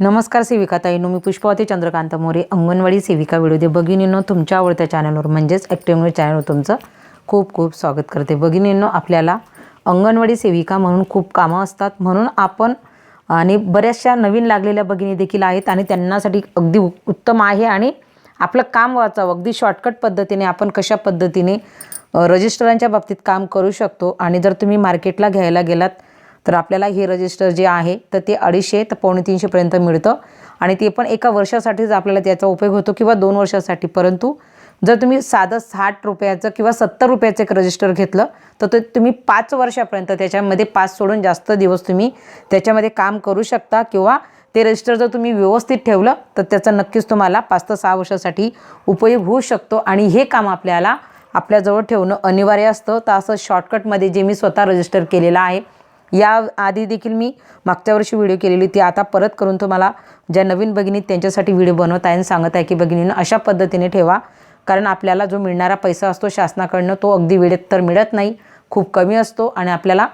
नमस्कार सेविका ताईनो मी पुष्पावती चंद्रकांत मोरे अंगणवाडी सेविका व्हिडिओ भगिनींनो तुमच्या आवडत्या चॅनलवर म्हणजेच ॲक्टिव्ह चॅनलवर तुमचं खूप खूप स्वागत करते. भगिनींनो आपल्याला अंगणवाडी सेविका म्हणून खूप कामं असतात. म्हणून आपण आणि बऱ्याचशा नवीन लागलेल्या भगिनी देखील आहेत आणि त्यांनासाठी अगदी उ- उत्तम आहे आणि आपलं काम वाचावं. अगदी शॉर्टकट पद्धतीने आपण कशा पद्धतीने रजिस्टरांच्या बाबतीत काम करू शकतो. आणि जर तुम्ही मार्केटला घ्यायला गेलात तर आपल्याला हे रजिस्टर जे आहे तर ते अडीचशे तर पावणे तीनशेपर्यंत मिळतं. आणि ते पण एका वर्षासाठीच आपल्याला त्याचा उपयोग होतो किंवा दोन वर्षासाठी. परंतु जर तुम्ही साधं साठ रुपयाचं किंवा सत्तर रुपयाचं एक रजिस्टर घेतलं तर ते तुम्ही पाच वर्षापर्यंत त्याच्यामध्ये पाच सोडून जास्त दिवस तुम्ही त्याच्यामध्ये काम करू शकता किंवा ते रजिस्टर जर तुम्ही व्यवस्थित ठेवलं तर त्याचा नक्कीच तुम्हाला पाच ते सहा वर्षासाठी उपयोग होऊ शकतो. आणि हे काम आपल्याला आपल्याजवळ ठेवणं अनिवार्य असतं. तर असं शॉर्टकटमध्ये जे मी स्वतः रजिस्टर केलेलं आहे या आधी देखील मी मागच्या वर्षी व्हिडिओ केलेली ती. आता परत करून तुम्हाला ज्या नवीन भगिनी त्यांच्यासाठी व्हिडिओ बनवत आहे आणि सांगत आहे की भगिनीनं अशा पद्धतीने ठेवा. कारण आपल्याला जो मिळणारा पैसा असतो शासनाकडनं तो अगदी वेळेत तर मिळत नाही. खूप कमी असतो आणि आपल्याला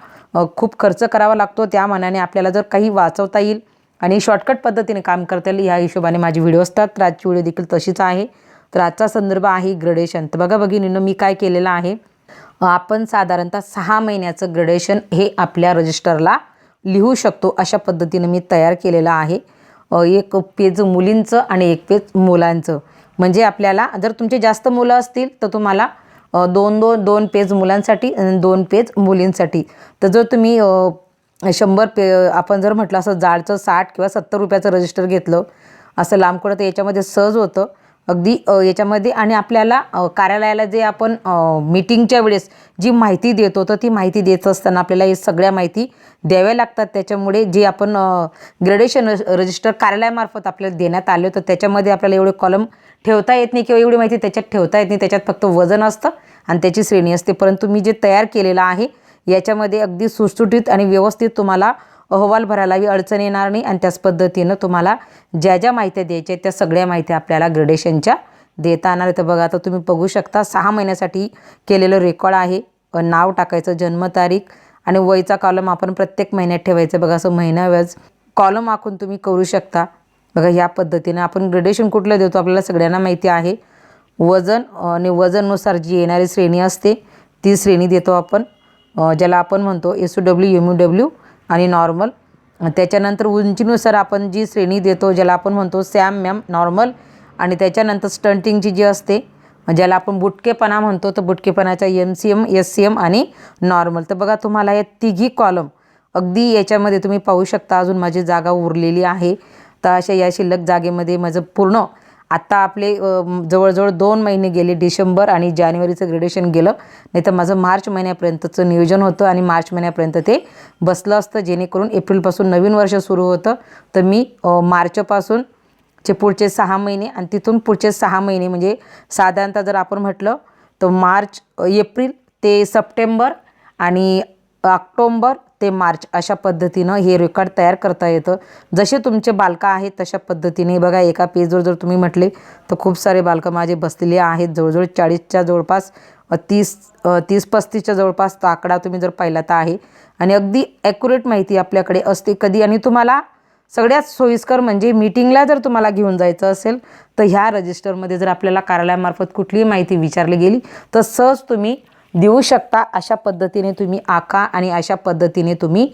खूप खर्च करावा लागतो. त्या मानाने आपल्याला जर काही वाचवता येईल आणि शॉर्टकट पद्धतीने काम करता येईल ह्या हिशोबाने माझी व्हिडिओ असतात. तर आजची व्हिडिओ देखील तशीच आहे. तर आजचा संदर्भ आहे ग्रेडेशन. तर बघा भगिनीनं मी काय केलेलं आहे. आपण साधारणतः सहा महिन्याचं ग्रेडेशन हे आपल्या रजिस्टरला लिहू शकतो. अशा पद्धतीनं मी तयार केलेलं आहे. एक पेज मुलींचं आणि एक पेज मुलांचं. म्हणजे आपल्याला जर तुमचे जास्त मुलं असतील तर तुम्हाला दोन दोन दोन पेज मुलांसाठी आणि दोन पेज मुलींसाठी. तर जर तुम्ही शंभर पे आपण जर म्हटलं असं जाडचं साठ किंवा सत्तर रुपयाचं रजिस्टर घेतलं असं लांबकडं तर याच्यामध्ये सहज होतं अगदी याच्यामध्ये आणि आपल्याला कार्यालयाला जे आपण मीटिंगच्या वेळेस जी माहिती देतो तर ती माहिती देत असताना आपल्याला हे सगळ्या माहिती द्याव्या लागतात. त्याच्यामुळे जे आपण ग्रेडेशन रजिस्टर कार्यालयामार्फत आपल्याला देण्यात आले तर त्याच्यामध्ये आपल्याला एवढे कॉलम ठेवता येत नाही किंवा एवढी माहिती त्याच्यात ठेवता येत नाही. त्याच्यात फक्त वजन असतं आणि त्याची श्रेणी असते. परंतु मी जे तयार केलेलं आहे याच्यामध्ये अगदी सुटसुटीत आणि व्यवस्थित तुम्हाला अहवाल भरायलाही अडचण येणार नाही आणि त्याच पद्धतीनं तुम्हाला ज्या ज्या माहित्या द्यायच्या आहेत त्या सगळ्या माहित्या आपल्याला ग्रेडेशनच्या देता येणार आहे तर बघा आता तुम्ही बघू शकता सहा महिन्यासाठी केलेलं रेकॉर्ड आहे. नाव टाकायचं जन्मतारीख आणि वयचा कॉलम आपण प्रत्येक महिन्यात ठेवायचं. बघा असं महिना व्याज कॉलम आखून तुम्ही करू शकता. बघा ह्या पद्धतीने आपण ग्रेडेशन कुठलं देतो आपल्याला सगळ्यांना माहिती आहे. वजन आणि वजननुसार जी येणारी श्रेणी असते ती श्रेणी देतो आपण. ज्याला आपण म्हणतो S U W M U W आणि नॉर्मल त्याच्यानंतर उंचीनुसार आपण जी श्रेणी देतो ज्याला आपण म्हणतो सॅम मॅम नॉर्मल आणि त्याच्यानंतर स्टंटिंगची जी असते ज्याला आपण बुटकेपणा म्हणतो तर बुटकेपणाचा M C M S C M आणि नॉर्मल तर बघा तुम्हाला या तिघी कॉलम अगदी याच्यामध्ये तुम्ही पाहू शकता. अजून माझी जागा उरलेली आहे. तर अशा या शिल्लक जागेमध्ये माझं पूर्ण आत्ता आपले जवळजवळ दोन महिने गेले डिसेंबर आणि जानेवारीचं ग्रेडेशन गेलं नाही तर माझं मार्च महिन्यापर्यंतचं नियोजन होतं आणि मार्च महिन्यापर्यंत ते बसलं असतं. जेणेकरून एप्रिलपासून नवीन वर्ष सुरू होतं. तर मी मार्चपासून चे पुढचे सहा महिने आणि तिथून पुढचे सहा महिने म्हणजे साधारणतः जर आपण म्हटलं तर मार्च एप्रिल ते सप्टेंबर आणि ऑक्टोंबर ते मार्च अशा पद्धतीनं हे रेकॉर्ड तयार करता येतं. जसे तुमचे बालकं आहेत तशा पद्धतीने. बघा एका पेजवर जर तुम्ही म्हटले तर खूप सारे बालकं माझे बसलेले आहेत. जवळजवळ चाळीसच्या जवळपास तीस तीस पस्तीसच्या जवळपास तो आकडा तुम्ही जर पाहिला तर आहे. आणि अगदी ॲक्युरेट माहिती आपल्याकडे असते कधी. आणि तुम्हाला सगळ्यात सोयीस्कर म्हणजे मीटिंगला जर तुम्हाला घेऊन जायचं असेल तर ह्या रजिस्टरमध्ये जर आपल्याला कार्यालयामार्फत कुठलीही माहिती विचारली गेली तर सहज तुम्ही देऊ शकता. अशा पद्धतीने तुम्ही आका आणि अशा पद्धतीने तुम्ही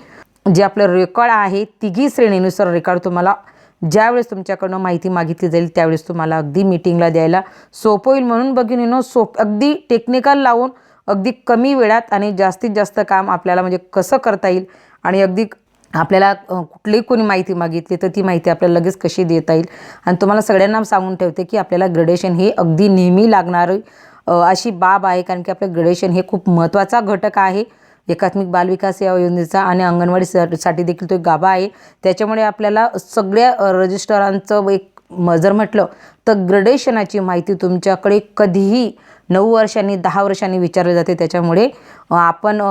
जे आपलं रेकॉर्ड आहे तिघी श्रेणीनुसार रेकॉर्ड तुम्हाला ज्यावेळेस तुमच्याकडनं माहिती मागितली जाईल त्यावेळेस तुम्हाला अगदी मीटिंगला द्यायला सोपं होईल म्हणून बघिनीनो सोप अगदी टेक्निकल लावून अगदी कमी वेळात आणि जास्तीत जास्त काम आपल्याला म्हणजे कसं करता येईल आणि अगदी आपल्याला कुठलीही कोणी माहिती मागितली तर ती माहिती आपल्याला लगेच कशी देता येईल. आणि तुम्हाला सगळ्यांना सांगून ठेवते की आपल्याला ग्रेडेशन हे अगदी नेहमी लागणारी अशी बाब आहे कारण की आपलं ग्रेडेशन हे खूप महत्त्वाचा घटक आहे. एकात्मिक बालविकास या योजनेचा आणि अंगणवाडी सा- साठी देखील तो एक गाभा आहे. त्याच्यामुळे आपल्याला सगळ्या रजिस्टरांचं एक म जर म्हटलं तर ग्रेडेशनाची माहिती तुमच्याकडे कधीही नऊ वर्षांनी दहा वर्षांनी विचारले जाते. त्याच्यामुळे आपण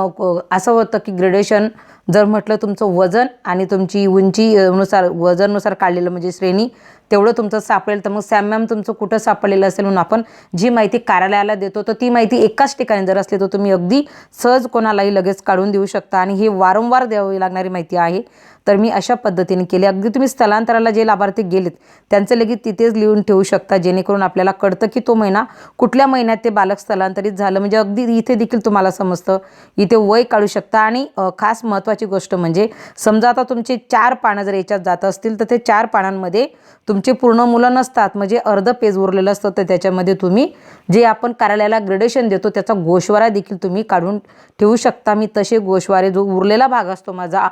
असं होतं की ग्रेडेशन जर म्हटलं तुमचं वजन आणि तुमची उंची नुसार वजननुसार काढलेलं म्हणजे श्रेणी तेवढं तुमचं सापडेल. तर मग सॅम मॅम तुमचं कुठं सापडलेलं असेल म्हणून आपण जी माहिती कार्यालयाला देतो तर ती माहिती एकाच ठिकाणी जर असली तर तुम्ही अगदी सहज कोणालाही लगेच काढून देऊ शकता. आणि ही वारंवार द्यावी लागणारी माहिती आहे. तर मी अशा पद्धतीने केली. अगदी तुम्ही स्थलांतराला जे लाभार्थी गेलेत त्यांचं लगेच तिथेच लिहून ठेवू शकता जेणेकरून आपल्याला कळतं की तो महिना कुठल्या महिन्यात ते बालक स्थलांतरित झालं. म्हणजे अगदी इथे देखील तुम्हाला समजतं. इथे वय काढू शकता. आणि खास महत्त्वाची गोष्ट म्हणजे समजा आता तुमचे चार पानं जर याच्यात जात असतील तर ते चार पानांमध्ये तुमचे पूर्ण मुलं नसतात म्हणजे अर्ध पेज उरलेलं असतं तर त्याच्यामध्ये तुम्ही जे आपण कार्यालयाला ग्रेडेशन देतो त्याचा गोशवारा देखील तुम्ही काढून ठेवू शकता. मी तसे गोशवारे जो उरलेला भाग असतो माझा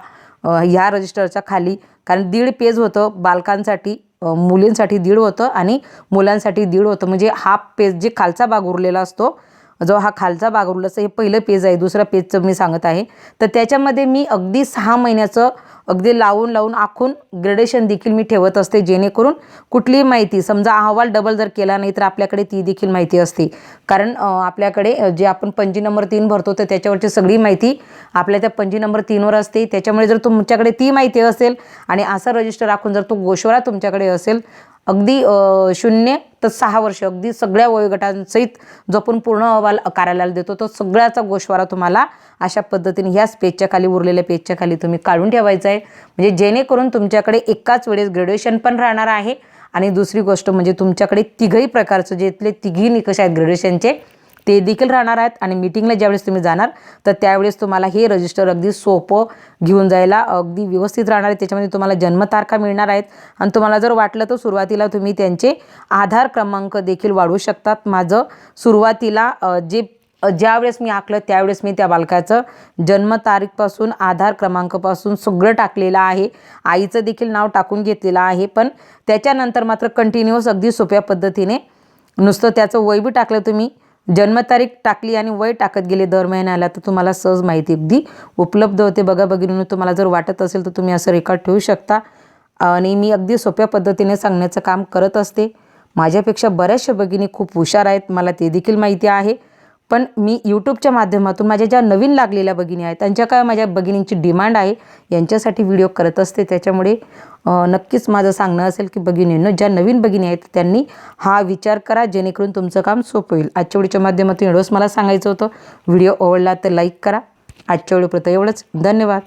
ह्या रजिस्टरच्या खाली कारण दीड पेज होतं बालकांसाठी मुलींसाठी दीड होतं आणि मुलांसाठी दीड होतं. म्हणजे हाफ पेज जे खालचा भाग उरलेला असतो जो हा खालचा भाग उरला असं हे पहिलं पेज आहे दुसरा पेजचं मी सांगत आहे. तर त्याच्यामध्ये मी अगदी सहा महिन्याचं अगदी लावून लावून आखून ग्रेडेशन देखील मी ठेवत असते जेणेकरून कुठलीही माहिती समजा अहवाल डबल जर केला नाही तर आपल्याकडे ती देखील माहिती असते. कारण आपल्याकडे जे आपण पंजी नंबर तीन भरतो तर त्याच्यावरची सगळी माहिती आपल्या त्या पंजी नंबर तीनवर असते. त्याच्यामुळे जर तुमच्याकडे ती माहिती असेल आणि असा रजिस्टर राखून जर तो गोशवारा तुमच्याकडे असेल अगदी शून्य तर सहा वर्ष अगदी सगळ्या वयोगटांसहित जो आपण पूर्ण अहवाल कार्यालयाला देतो. तो सगळ्याचा गोषवारा तुम्हाला अशा पद्धतीने ह्याच पेजच्या खाली उरलेल्या पेजच्या खाली तुम्ही काढून ठेवायचं आहे. म्हणजे जेणेकरून तुमच्याकडे एकाच वेळेस ग्रॅड्युएशन पण राहणार आहे. आणि दुसरी गोष्ट म्हणजे तुमच्याकडे तिघही प्रकारचं जे इथले तिघही निकष आहेत ग्रॅज्युएशनचे ते देखील राहणार आहेत आणि मीटिंगला ज्यावेळेस तुम्ही जाणार तर त्यावेळेस तुम्हाला हे रजिस्टर अगदी सोपं घेऊन जायला अगदी व्यवस्थित राहणार आहे. त्याच्यामध्ये तुम्हाला जन्मतारखा मिळणार आहेत. आणि तुम्हाला जर वाटलं तर सुरुवातीला तुम्ही त्यांचे आधार क्रमांक देखील वाढवू शकतात. माझं सुरुवातीला जे ज्यावेळेस मी आखलं त्यावेळेस मी त्या बालकाचं जन्मतारीखपासून आधार क्रमांकपासून सगळं टाकलेलं आहे. आईचं देखील नाव टाकून घेतलेलं आहे. पण त्याच्यानंतर मात्र कंटिन्युअस अगदी सोप्या पद्धतीने नुसतं त्याचं वय बी टाकलं तुम्ही जन्मतारीख टाकली आणि वय टाकत गेले दर महिन्याला तर तुम्हाला सहज माहिती अगदी उपलब्ध होते. बघा बघितून तुम्हाला जर वाटत असेल तर तुम्ही असं रेकॉर्ड ठेवू शकता. आणि मी अगदी सोप्या पद्धतीने सांगण्याचं काम करत असते. माझ्यापेक्षा बऱ्याचशा भगिनी खूप हुशार आहेत. मला ते देखील माहिती आहे. पण मी यूट्यूबच्या माध्यमातून माझ्या ज्या नवीन लागलेल्या भगिनी आहेत त्यांच्या काय माझ्या भगिनींची डिमांड आहे यांच्यासाठी व्हिडिओ करत असते. त्याच्यामुळे नक्कीच माझं सांगणं असेल की भगिनींनो ज्या नवीन भगिनी आहेत त्यांनी हा विचार करा जेणेकरून तुमचं काम सोपं होईल. आजच्या व्हिडिओच्या माध्यमातून एवढंच मला सांगायचं होतं. व्हिडिओ आवडला तर लाईक करा. आजच्या व्हिडिओपर्यंत एवढंच. धन्यवाद.